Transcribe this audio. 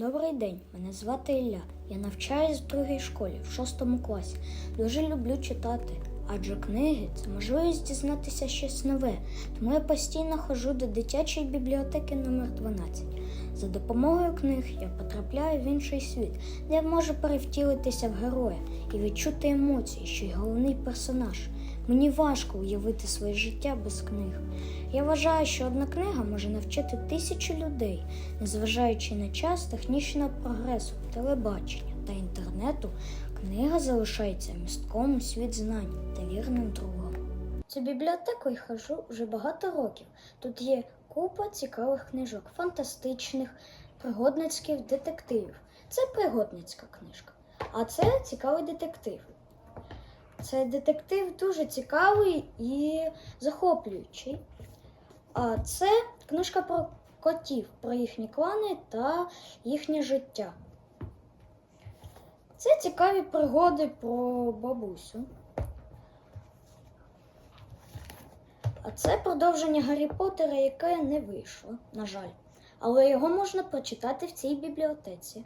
Добрий день, мене звати Ілля. Я навчаюсь в другій школі в шостому класі. Дуже люблю читати, адже книги це можливість дізнатися щось нове. Тому я постійно ходжу до дитячої бібліотеки номер 12. За допомогою книг я потрапляю в інший світ, де я можу перевтілитися в героя і відчути емоції, що й головний персонаж. Мені важко уявити своє життя без книг. Я вважаю, що одна книга може навчити тисячу людей, незважаючи на час технічного прогресу, телебачення та інтернету, книга залишається містком у світ знань та вірним другом. Цю бібліотеку я ходжу вже багато років. Тут є купа цікавих книжок, фантастичних, пригодницьких детективів. Це пригодницька книжка, а це цікавий детектив. Це детектив дуже цікавий і захоплюючий. А це книжка про котів, про їхні клани та їхнє життя. Це цікаві пригоди про бабусю. А це продовження Гаррі Поттера, яке не вийшло, на жаль. Але його можна прочитати в цій бібліотеці.